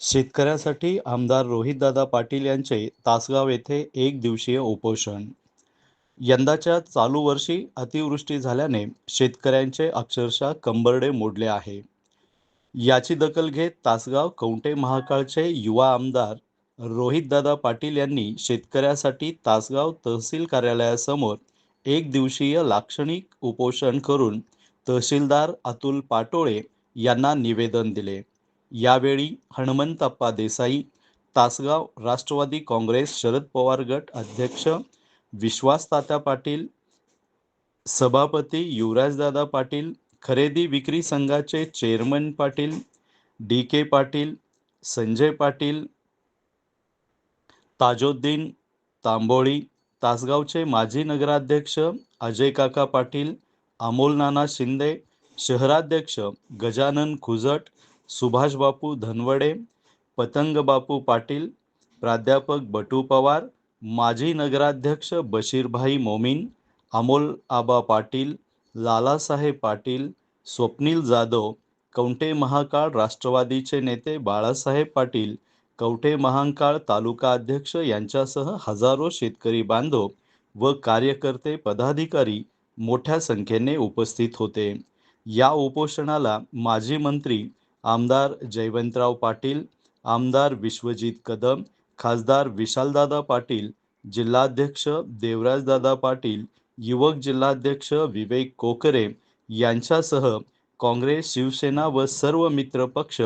शेतकऱ्यासाठी आमदार रोहितदादा पाटील यांचे तासगाव येथे एक दिवसीय उपोषण. यंदाच्या चालू वर्षी अतिवृष्टी झाल्याने शेतकऱ्यांचे अक्षरशः कंबरडे मोडले आहे. याची दखल घेत तासगाव कवटे महाकाळचे युवा आमदार रोहितदादा पाटील यांनी शेतकऱ्यासाठी तासगाव तहसील कार्यालयासमोर एक दिवसीय लाक्षणिक उपोषण करून तहसीलदार अतुल पाटोळे यांना निवेदन दिले. यावेळी हनुमंतप्पा देसाई तासगाव राष्ट्रवादी काँग्रेस शरद पवार गट अध्यक्ष विश्वासतात्या पाटील सभापती युवराजदादा पाटील खरेदी विक्री संघाचे chairman Patil D K Patil Sanjay Patil Tajoddin Tamboli तासगावचे माजी नगराध्यक्ष अजय काका पाटील अमोल नाना शिंदे शहराध्यक्ष गजानन खुजट सुभाषबापू धनवडे पतंगबापू पाटील प्राध्यापक बटू पवार माजी नगराध्यक्ष बशीरभाई मोमीन अमोल आबा पाटील लालासाहेब पाटील स्वप्नील जाधव कवठे महाकाळ राष्ट्रवादीचे नेते बाळासाहेब पाटील कवठे महाकाळ तालुका अध्यक्ष यांच्यासह हजारो शेतकरी बांधव व कार्यकर्ते पदाधिकारी मोठ्या संख्येने उपस्थित होते. या उपोषणाला माजी मंत्री आमदार जयवंतराव पाटील आमदार विश्वजित कदम खासदार विशालदादा पाटील जिल्हाध्यक्ष देवराजदादा पाटील युवक जिल्हाध्यक्ष विवेक कोकरे यांच्यासह काँग्रेस शिवसेना व सर्व मित्र पक्ष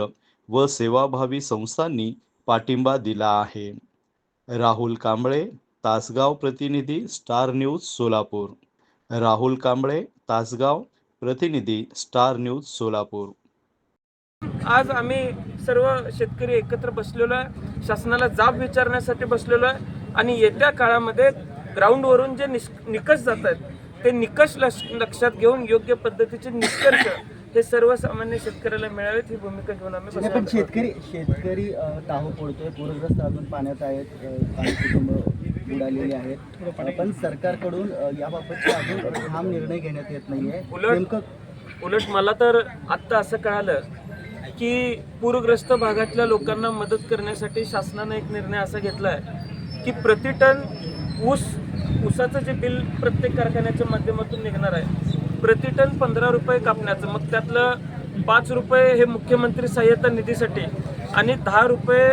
व सेवाभावी संस्थांनी पाठिंबा दिला आहे. राहुल कांबळे तासगाव प्रतिनिधी स्टार न्यूज सोलापूर. राहुल कांबळे तासगाव प्रतिनिधी स्टार न्यूज सोलापूर. आज आम्ही सर्व शेतकरी एकत्र बसलेलो आहे. शासनाला जाब विचारण्यासाठी बसलेलो आहे. आणि येत्या काळामध्ये ग्राउंडवरून जे निस निकष जात आहेत ते निकष लक्ष लक्षात घेऊन योग्य पद्धतीचे निष्कर्ष हे सर्वसामान्य शेतकऱ्याला मिळावेत ही भूमिका घेऊन आम्ही पण. शेतकरी शेतकरी टाहो पडतोय पूरग्रस्त अजून पाण्यात आहेत काही कुटुंब आहेत. पण सरकारकडून याबाबतचे अजून ठाम निर्णय घेण्यात येत नाहीये. उलट- उलट मला तर आत्ता असं कळालं की पूरग्रस्त भागातल्या लोकांना मदत करण्यासाठी शासनानं एक निर्णय असा घेतला आहे की प्रति टन ऊस ऊसाचं जे बिल प्रत्येक कारखान्याच्या माध्यमातून निघणार आहे प्रति टन पंधरा रुपये कापण्याचं मग त्यातलं पाच रुपये हे मुख्यमंत्री सहाय्यता निधीसाठी आणि दहा रुपये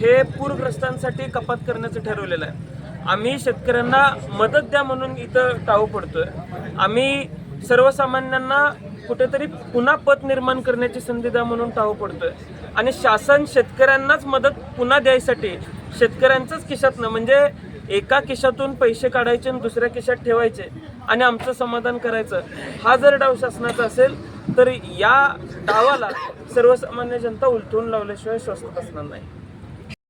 हे पूरग्रस्तांसाठी कपात करण्याचं ठरवलेलं आहे. आम्ही शेतकऱ्यांना मदत द्या म्हणून इथं टाळू पडतोय. आम्ही सर्वसामान्यांना कुठेतरी पुन्हा पत निर्माण करण्याची संधी द्या म्हणून टाव पडतोय. आणि शासन शेतकऱ्यांनाच मदत पुन्हा द्यायसाठी शेतकऱ्यांचंच खिशातनं म्हणजे एका खिशातून पैसे काढायचे आणि दुसऱ्या खिशात ठेवायचे आणि आमचं समाधान करायचं. हा जर डाव शासनाचा असेल तर या डावाला सर्वसामान्य जनता उलटून लावल्याशिवाय स्वस्त बसणार नाही.